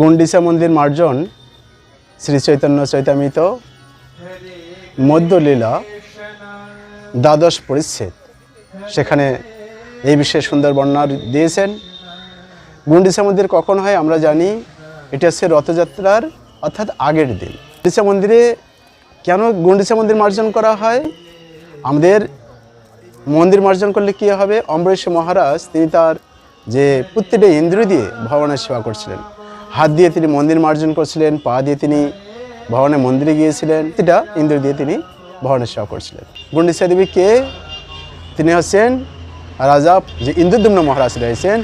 গুন্ডিচা মন্দির মার্জন শ্রী চৈতন্য চৈতামিত, মধ্যলীলা, দ্বাদশ পরিচ্ছেদ। সেখানে এই বিষয়ে সুন্দর বর্ণনা দিয়েছেন। গুন্ডিসা মন্দির কখন হয় আমরা জানি, এটি হচ্ছে রথযাত্রার অর্থাৎ আগের দিন। গুন্ডিচা মন্দিরে কেন গুন্ডিসা মন্দির মার্জন করা হয়? আমাদের মন্দির মার্জন করলে কী হবে? অম্বরীশ মহারাজ, তিনি তার যে প্রত্যেকটা ইন্দ্রিয় দিয়ে ভগবানের সেবা করছিলেন। হাত দিয়ে তিনি মন্দির মার্জন করছিলেন, পা দিয়ে তিনি ভগবানের মন্দিরে গিয়েছিলেন। এটা ইন্দ্রিয় দিয়ে তিনি ভবনের সেবা করছিলেন। গুন্ডিচা দেবী কে? তিনি হচ্ছেন রাজা যে ইন্দ্রদুম্ন মহারাজ রয়েছেন।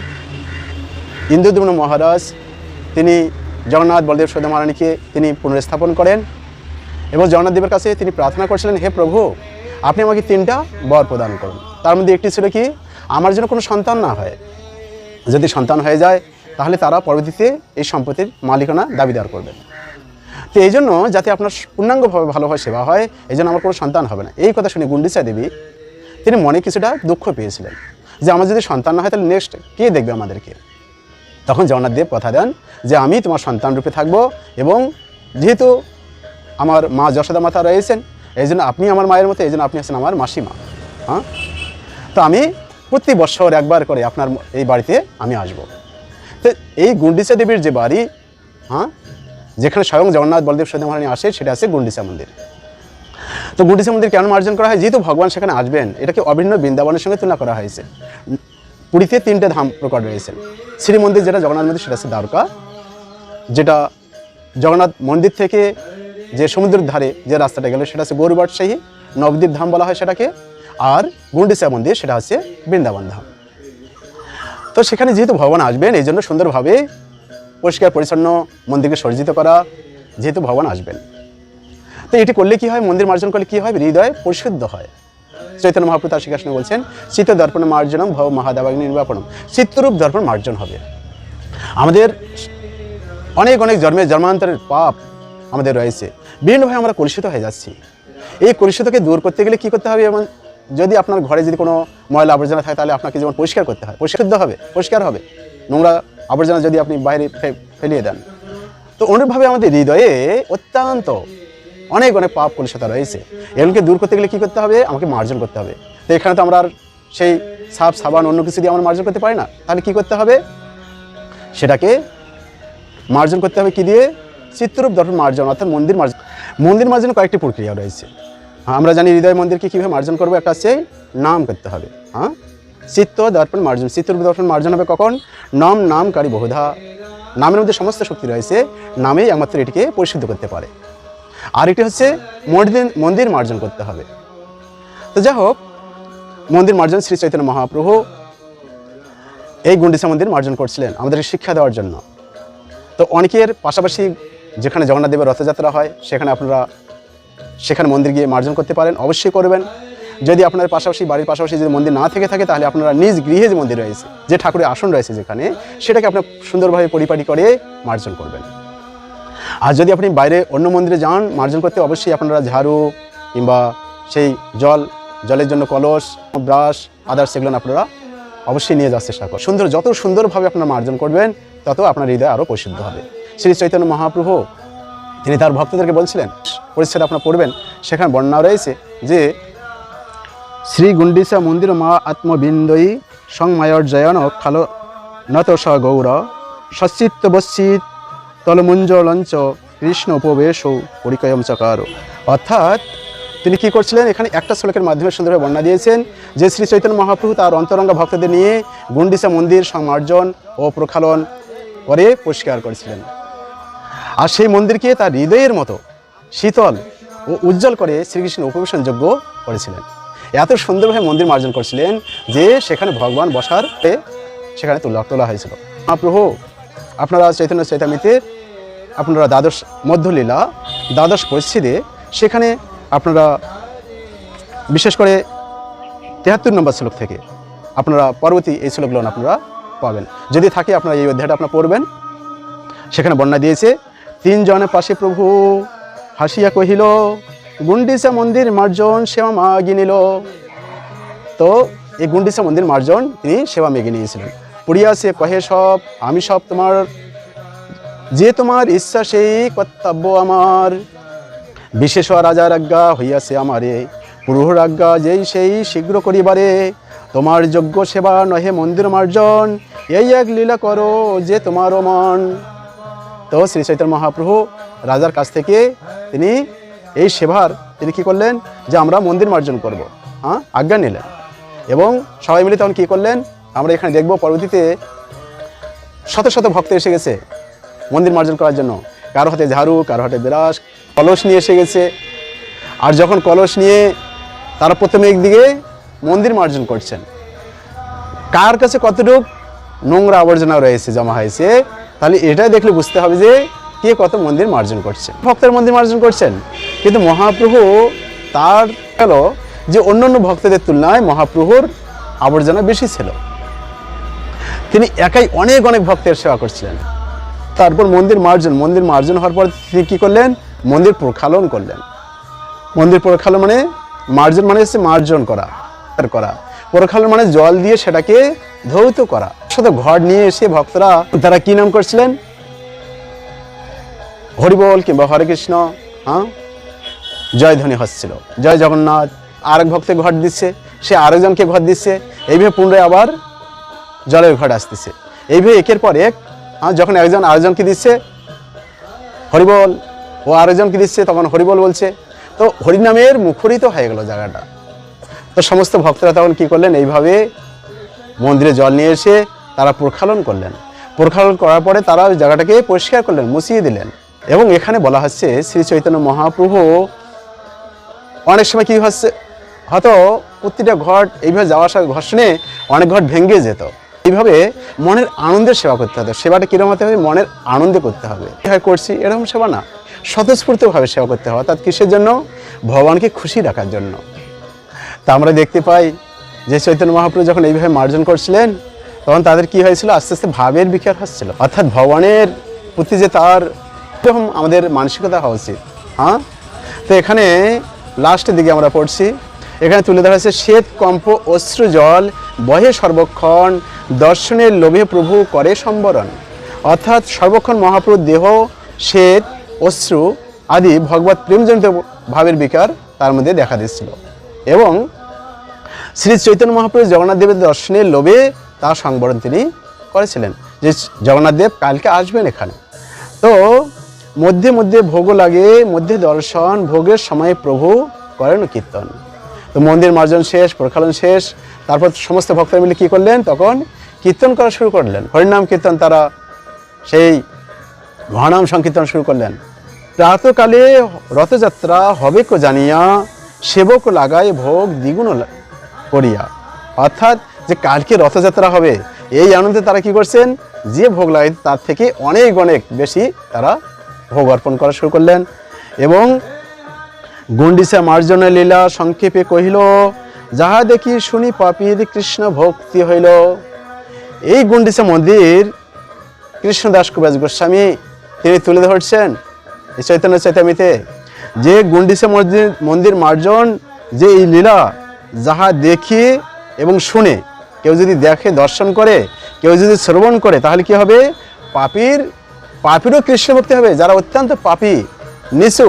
ইন্দ্রদুম্ন মহারাজ, তিনি জগন্নাথ বলদেব সদা মহারানীকে তিনি পুনর্স্থাপন করেন এবং জগন্নাথ দেবের কাছে তিনি প্রার্থনা করছিলেন, হে প্রভু, আপনি আমাকে তিনটা বর প্রদান করুন। তার মধ্যে একটি ছিল কি? আমার যেন কোনো সন্তান না হয়। যদি সন্তান হয়ে যায় তাহলে তারা পরবর্তীতে এই সম্পত্তির মালিকানা দাবিদার করবেন তো এই জন্য যাতে আপনার পূর্ণাঙ্গভাবে ভালোভাবে সেবা হয়, এই জন্য আমার কোনো সন্তান হবে না। এই কথা শুনে গুন্ডিচা দেবী, তিনি মনে কিছুটা দুঃখ পেয়েছিলেন যে আমার যদি সন্তান না হয়, তাহলে নেক্সট কে দেখবে আমাদেরকে? তখন জগন্নাথ দেব কথা দেন যে, আমি তোমার সন্তান রূপে থাকব এবং যেহেতু আমার মা যশোদা মাতা রয়েছেন, এই জন্য আপনি আমার মায়ের মতো, এই জন্য আপনি আছেন আমার মাসিমা। হ্যাঁ? তো আমি প্রতি বছর একবার করে আপনার এই বাড়িতে আমি আসব। তো এই গুন্ডিচা দেবীর যে বাড়ি হ্যাঁ যেখানে স্বয়ং জগন্নাথ বলদেব সদা মহারানী আসে, সেটা আছে গুন্ডিচা মন্দির। তো গুন্ডিচা মন্দির কেন মার্জন করা হয়? যেহেতু ভগবান সেখানে আসবেন, এটাকে অভিন্ন বৃন্দাবনের সঙ্গে তুলনা করা হয়েছে। পুরীতে তিনটে ধাম প্রকট রয়েছে। শ্রী মন্দির যেটা জগন্নাথ মন্দির, সেটা হচ্ছে দ্বারকা, যেটা জগন্নাথ মন্দির থেকে যে সমুদ্রের ধারে যে রাস্তাটা গেল, সেটা হচ্ছে গৌরবাটশাহী নবদ্বীপ ধাম বলা হয় সেটাকে, আর গুন্ডিচা মন্দির, সেটা হচ্ছে বৃন্দাবন ধাম। তো সেখানে যেহেতু ভগবান আসবেন, এই জন্য সুন্দরভাবে পরিষ্কার, পরিচ্ছন্ন মন্দিরকে সজ্জিত করা যেহেতু ভগবান আসবেন। তো এটি করলে কি হয়? মন্দির মার্জন করলে কি হয়? হৃদয় পরিশুদ্ধ হয়। চৈতন্য মহাপ্রভু তার শ্রীকৃষ্ণ বলছেন, চিত্ত দর্পণ মার্জনম ভব মহাদেবাগ্নি নির্বাপনম। চিত্তরূপ দর্পণ মার্জন হবে। আমাদের অনেক অনেক জন্মের জন্মান্তরের পাপ আমাদের রয়েছে। বিভিন্নভাবে আমরা কলুষিত হয়ে যাচ্ছি। এই কলুষিতকে দূর করতে গেলে কী করতে হবে? এবং যদি আপনার ঘরে যদি কোনো ময়লা আবর্জনা থাকে, তাহলে আপনাকে যেমন পরিষ্কার করতে হয় পরিশুদ্ধ হবে, পরিষ্কার হবে। নোংরা আবর্জনা যদি আপনি বাইরে ফেলিয়ে দেন। তো অনুরূপভাবে আমাদের হৃদয়ে অত্যন্ত অনেক অনেক পাপ কলুষতা রয়েছে। এগুলোকে দূর করতে গেলে কী করতে হবে? আমাকে মার্জন করতে হবে। তো এখানে তো আমরা আর সেই সাপ, সাবান, অন্য কিছু দিয়ে আমরা মার্জন করতে পারি না। তাহলে কী করতে হবে? সেটাকে মার্জন করতে হবে কি দিয়ে? চিত্ররূপ দর্পণ মার্জন, অর্থাৎ মন্দির মার্জন। মন্দির মার্জনের কয়েকটি প্রক্রিয়া রয়েছে। আমরা জানি হৃদয় মন্দিরকে কীভাবে মার্জন করব, একটা হচ্ছে নাম করতে হবে। হ্যাঁ? চিত্ত দর্পণ মার্জন। চিত্ররূপ দর্পণ মার্জন হবে কখন? নম, নামকারী বহুধা। নামের মধ্যে সমস্ত শক্তি রয়েছে, নামেই একমাত্র এটিকে পরিশুদ্ধ করতে পারে। আর এটি হচ্ছে মন্দির মন্দির মার্জন করতে হবে। তো যাই হোক, মন্দির মার্জন শ্রী চৈতন্য মহাপ্রভু এই গুন্ডিসা মন্দির মার্জন করছিলেন আমাদেরকে শিক্ষা দেওয়ার জন্য। তো অনেকের পাশাপাশি যেখানে জগন্নাথ দেবের রথযাত্রা হয়, সেখানে আপনারা সেখানে মন্দির গিয়ে মার্জন করতে পারেন, অবশ্যই করবেন। যদি আপনার পাশাপাশি, বাড়ির পাশাপাশি যদি মন্দির না থেকে থাকে, তাহলে আপনারা নিজ গৃহে যে মন্দির রয়েছে, যে ঠাকুরের আসন রয়েছে যেখানে, সেটাকে আপনার সুন্দরভাবে পরিপাটি করে মার্জন করবেন। আর যদি আপনি বাইরে অন্য মন্দিরে যান, মার্জন করতে অবশ্যই আপনারা ঝাড়ু কিংবা সেই জল, জলের জন্য কলস, ব্রাশ, আদার্স সেগুলো আপনারা অবশ্যই নিয়ে যাওয়ার চেষ্টা করুন। সুন্দর, যত সুন্দরভাবে আপনারা মার্জন করবেন, তত আপনার হৃদয় আরও পরিশুদ্ধ হবে। শ্রী চৈতন্য মহাপ্রভু তিনি তার ভক্তদেরকে বলছিলেন, পরিচ্ছেদ আপনারা পড়বেন। সেখানে বর্ণনা রয়েছে যে, শ্রী গুন্ডিসা মন্দির মা আত্মবিন্দয়ী সংমায়র জয়ন খালো নত স গৌর। সচিত্ত বচ্চিত তলমুঞ্জলঞ্চ কৃষ্ণ উপবেশ ও পরিকয়ম চকার। অর্থাৎ তিনি কি করছিলেন? এখানে একটা শ্লোকের মাধ্যমে সুন্দরভাবে বর্ণনা দিয়েছেন যে, শ্রী চৈতন্য মহাপ্রভু তার অন্তরঙ্গ ভক্তদের নিয়ে গুন্ডিচা মন্দির সংমার্জন ও প্রক্ষালন করে পরিষ্কার করেছিলেন। আর সেই মন্দিরকে তার হৃদয়ের মতো শীতল ও উজ্জ্বল করে শ্রীকৃষ্ণ উপবেশনযোগ্য করেছিলেন। এত সুন্দরভাবে মন্দির মার্জন করেছিলেন যে সেখানে ভগবান বসার সেখানে তোলা তোলা হয়েছিল। মহাপ্রভু, আপনারা চৈতন্য চৈতামিতে আপনারা দ্বাদশ মধ্যলীলা, দ্বাদশ পরিস্থিতিতে সেখানে আপনারা বিশেষ করে তেহাত্তর নম্বর শ্লোক থেকে আপনারা পরবর্তী এই শ্লোকগুলো আপনারা পাবেন। যদি থাকে আপনারা এই অধ্যায়টা আপনারা পড়বেন। সেখানে বর্ণনা দিয়েছে তিনজনের পাশে প্রভু হাসিয়া কহিল গুন্ডিসা মন্দির মার্জন সেবা মাগি নিল। তো এই গুন্ডিসা মন্দির মার্জন তিনি সেবা মেগে নিয়েছিলেন। পুরিয়া সে কহে, সব, আমি সব তোমার, যে তোমার ইচ্ছা সেই কর্তব্য আমার। বিশেষ রাজার আজ্ঞা হইয়াছে আমারে। প্রভুর আজ্ঞা যেই সেই শীঘ্র করিবারে। তোমার যোগ্য সেবা নহে মন্দির মার্জন। এই এক লীলা করো যে তোমারও মন। তো শ্রী চৈতন্য মহাপ্রভু রাজার কাছ থেকে তিনি এই সেবার তিনি কি করলেন যে আমরা মন্দির মার্জন করব হ্যাঁ? আজ্ঞা নিলেন। এবং সবাই মিলে তখন কী করলেন? আমরা এখানে দেখব পরবর্তীতে শত শত ভক্ত এসে গেছে মন্দির মার্জন করার জন্য। কারও হাতে ঝাড়ু, কারও হাতে বিরাস কলস নিয়ে এসে গেছে। আর যখন কলস নিয়ে তারা প্রথমে একদিকে মন্দির মার্জন করছেন। কার কাছে কতটুক নোংরা আবর্জনা রয়েছে জমা হয়েছে তাহলে এটাই দেখলে বুঝতে হবে যে কে কত মন্দির মার্জন করছে। ভক্তের মন্দির মার্জন করছেন। কিন্তু মহাপ্রভু তার গেল যে অন্য অন্য ভক্তদের তুলনায় মহাপ্রভুর আবর্জনা বেশি ছিল। তিনি একাই অনেক অনেক ভক্তের সেবা করছিলেন। তারপর মন্দির মার্জন মন্দির মার্জন হওয়ার পর তিনি কী করলেন? মন্দির প্রক্ষালন করলেন। মন্দির প্রক্ষালন মানে মার্জন মানে হচ্ছে মার্জন করা করা। প্রক্ষালন মানে জল দিয়ে সেটাকে ধৌত করা। শুধু ঘর নিয়ে এসে ভক্তরা তারা কি নাম করছিলেন? হরিবল কিংবা হরে কৃষ্ণ হ্যাঁ? জয়ধ্বনি হচ্ছিল। জয় জগন্নাথ আরেক ভক্তে ঘট দিচ্ছে, সে আরেকজনকে ঘর দিচ্ছে। এইভাবে পুনরায় আবার জলের ঘট আসতেছে। এইভাবে একের পর এক হ্যাঁ যখন একজন আরেকজনকে দিচ্ছে, হরিবল, ও আরেকজনকে দিচ্ছে, তখন হরিবল বলছে, তো হরিনামের মুখরিত হয়ে গেল জায়গাটা। তো সমস্ত ভক্তরা তখন কি করলেন? এইভাবে মন্দিরে জল নিয়ে এসে তারা প্রক্ষালন করলেন। প্রক্ষালন করার পরে তারা ওই জায়গাটাকে পরিষ্কার করলেন, মুছিয়ে দিলেন। এবং এখানে বলা হচ্ছে শ্রী চৈতন্য মহাপ্রভু অনেক সময় কী হচ্ছে? হয়তো প্রতিটা ঘট এইভাবে যাওয়া আসা ঘর্ষণে অনেক ঘট ভেঙে যেত। এইভাবে মনের আনন্দের সেবা করতে হতো। সেবাটা কীরকম হতে হবে? মনের আনন্দে করতে হবে। হয় করছি, এরকম সেবা না। স্বতঃস্ফূর্তভাবে সেবা করতে হবে। অর্থাৎ কিসের জন্য? ভগবানকে খুশি রাখার জন্য। তা আমরা দেখতে পাই যে চৈতন্য মহাপ্রভু যখন এইভাবে মার্জন করছিলেন, তখন তাদের কি হয়েছিল? আস্তে আস্তে ভাবের বিকার হচ্ছিল। অর্থাৎ ভগবানের প্রতি যে তার এরকম আমাদের মানসিকতা হওয়া উচিত। হ্যাঁ? তো এখানে লাস্টের দিকে আমরা পড়ছি। এখানে তুলে ধরা হয়েছে, শ্বেত কম্প, অশ্রু জল, বহে সর্বক্ষণ, দর্শনের লোভে প্রভু করে সম্বরণ। অর্থাৎ সর্বক্ষণ মহাপ্রভুর দেহ, শ্বেত, অশ্রু আদি ভগবত প্রেমজনিত ভাবের বিকার তার মধ্যে দেখা দিচ্ছিল। এবং শ্রী চৈতন্য মহাপ্রভু জগন্নাথ দেবের দর্শনের লোভে তার সংবরণ তিনি করেছিলেন যে জগন্নাথ দেব কালকে আসবেন এখানে। তো মধ্যে মধ্যে ভোগও লাগে, মধ্যে দর্শন, ভোগের সময় প্রভু করেন কীর্তন। তো মন্দির মার্জন শেষ, প্রক্ষালন শেষ, তারপর সমস্ত ভক্তরা মিলে কী করলেন? তখন কীর্তন করা শুরু করলেন। হরিনাম কীর্তন তারা সেই মহানাম সংকীর্তন শুরু করলেন। প্রাতকালে রথযাত্রা হবে কো জানিয়া, সেবক লাগায় ভোগ দ্বিগুণ করিয়া অর্থাৎ যে কালকে রথযাত্রা হবে, এই আনন্দে তারা কি করছেন? যে ভোগ লাগাই তার থেকে অনেক অনেক বেশি তারা ভোগ অর্পণ করা শুরু করলেন। এবং গুন্ডিসা মার্জনা লীলা সংক্ষেপে কহিল, যাহা দেখি শুনি পাপীর কৃষ্ণ ভক্তি হইল। এই গুন্ডিসা মন্দির কৃষ্ণদাস কবিরাজ গোস্বামী, তিনি তুলে ধরছেন চৈতন্য চৈতামিতে। যে গুন্ডিসা মন্দির মন্দির মার্জন, যে এই লীলা যাহা দেখি এবং শুনে। কেউ যদি দেখে, দর্শন করে, কেউ যদি শ্রবণ করে, তাহলে কি হবে? পাপীর, পাপীরও কৃষ্ণ ভক্তি হবে। যারা অত্যন্ত পাপী, নিচু,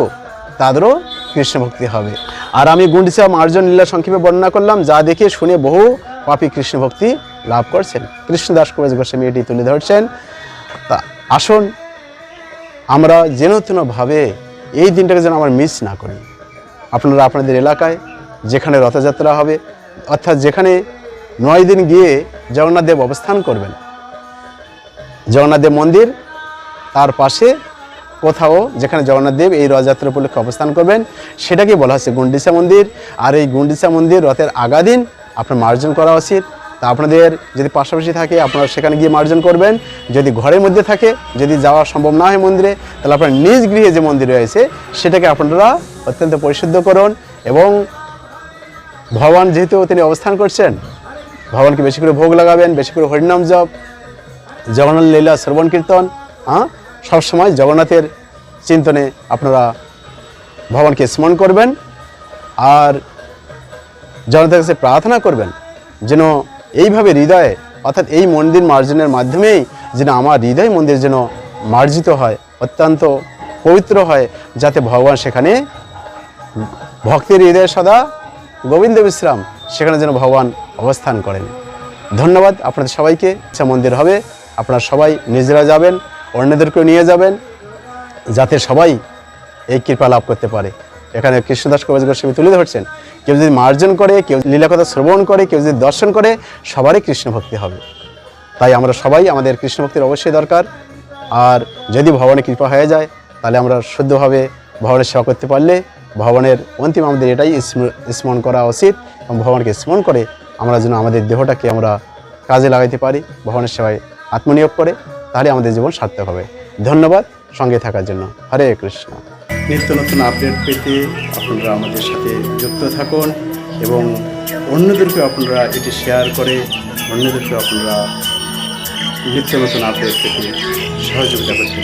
তাদেরও কৃষ্ণভক্তি হবে। আর আমি গুন্ডিসা মার্জন লীলা সংক্ষেপে বর্ণনা করলাম, যা দেখে শুনে বহু পাপী কৃষ্ণভক্তি লাভ করছেন। কৃষ্ণদাস কবিরাজ গোস্বামী এটি তুলে ধরছেন। তা আসুন, আমরা যেন তেনভাবে এই দিনটাকে যেন আমার মিস না করি। আপনারা, আপনাদের এলাকায় যেখানে রথযাত্রা হবে, অর্থাৎ যেখানে নয় দিন গিয়ে জগন্নাথদেব অবস্থান করবেন। জগন্নাথদেব মন্দির, তার পাশে কোথাও যেখানে জগন্নাথদেব এই রথযাত্রা উপলক্ষে অবস্থান করবেন সেটাকে বলা হচ্ছে গুন্ডিসা মন্দির। আর এই গুন্ডিসা মন্দির রথের আগা দিন আপনার মার্জন করা উচিত। তা আপনাদের যদি পাশাপাশি থাকে, আপনারা সেখানে গিয়ে মার্জন করবেন। যদি ঘরের মধ্যে থাকে, যদি যাওয়া সম্ভব না হয় মন্দিরে, তাহলে আপনার নিজ গৃহে যে মন্দির রয়েছে, সেটাকে আপনারা অত্যন্ত পরিশুদ্ধ করুন এবং ভগবান যেহেতু তিনি অবস্থান করছেন, ভগবানকে বেশি করে ভোগ লাগাবেন, বেশি করে হরিনাম জপ, জগন্নাথ লীলা, শ্রবণ কীর্তন হ্যাঁ সবসময় জগন্নাথের চিন্তনে আপনারা ভগবানকে স্মরণ করবেন আর জগন্নাথের কাছে প্রার্থনা করবেন যেন এইভাবে হৃদয়ে, অর্থাৎ এই মন্দির মার্জনের মাধ্যমেই যেন আমার হৃদয় মন্দির যেন মার্জিত হয়, অত্যন্ত পবিত্র হয়, যাতে ভগবান সেখানে ভক্তের হৃদয় সদা গোবিন্দ বিশ্রাম, সেখানে যেন ভগবান অবস্থান করেন। ধন্যবাদ, আপনাদের সবাইকে। ইচ্ছা মন্দির হবে, আপনারা সবাই নিজেরা যাবেন, অন্যদেরকেও নিয়ে যাবেন, যাতে সবাই এই কৃপা লাভ করতে পারে। এখানে কৃষ্ণদাস কবিরাজ গোস্বামী তুলে ধরছেন, কেউ যদি মার্জন করে, কেউ লীলাকথা শ্রবণ করে, কেউ যদি দর্শন করে, সবারই কৃষ্ণ ভক্তি হবে। তাই আমরা সবাই আমাদের কৃষ্ণ ভক্তির অবশ্যই দরকার। আর যদি ভগবানের কৃপা হয়ে যায়, তাহলে আমরা শুদ্ধভাবে ভগবানের সেবা করতে পারলে ভগবানের অন্তিম আমাদের এটাই স্মরণ করা উচিত এবং ভগবানকে স্মরণ করে আমরা যেন আমাদের দেহটাকে আমরা কাজে লাগাইতে পারি, ভগবানের সেবায় আত্মনিয়োগ করে, তাহলে আমাদের জীবন সার্থক হবে। ধন্যবাদ সঙ্গে থাকার জন্য। হরে কৃষ্ণ। নিত্য নতুন আপডেট পেতে আপনারা আমাদের সাথে যুক্ত থাকুন এবং অন্যদেরকে আপনারা এটি শেয়ার করে অন্যদেরকে আপনারা নিত্য নতুন আপডেট পেতে সহযোগিতা করতে